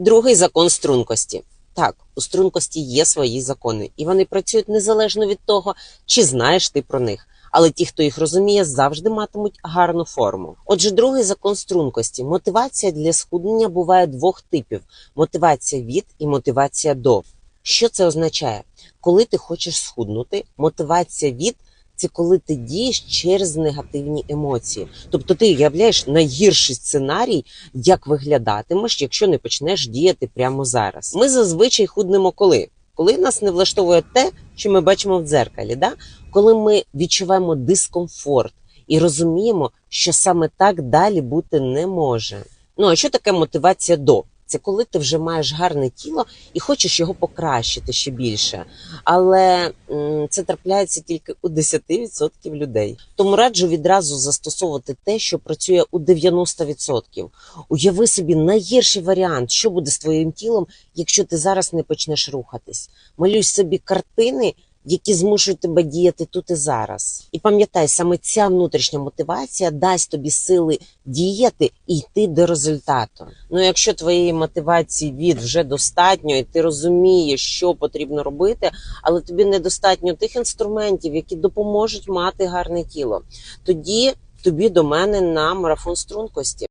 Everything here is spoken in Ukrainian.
Другий закон стрункості. Так, у стрункості є свої закони, і вони працюють незалежно від того, чи знаєш ти про них. Але ті, хто їх розуміє, завжди матимуть гарну форму. Отже, другий закон стрункості. Мотивація для схуднення буває двох типів: мотивація від і мотивація до. Що це означає? Коли ти хочеш схуднути, мотивація від це коли ти дієш через негативні емоції. Тобто ти уявляєш найгірший сценарій, як виглядатимеш, якщо не почнеш діяти прямо зараз. Ми зазвичай худнемо коли? Коли нас не влаштовує те, що ми бачимо в дзеркалі, да? коли ми відчуваємо дискомфорт і розуміємо, що саме так далі бути не може. Ну а що таке мотивація до? Це коли ти вже маєш гарне тіло і хочеш його покращити ще більше. Але це трапляється тільки у 10% людей. Тому раджу відразу застосовувати те, що працює у 90%. Уяви собі найгірший варіант, що буде з твоїм тілом, якщо ти зараз не почнеш рухатись. Малюй собі картини, які змушують тебе діяти тут і зараз. І пам'ятай, саме ця внутрішня мотивація дасть тобі сили діяти і йти до результату. Ну, якщо твоєї мотивації від вже достатньо, і ти розумієш, що потрібно робити, але тобі недостатньо тих інструментів, які допоможуть мати гарне тіло, тоді тобі до мене на марафон стрункості.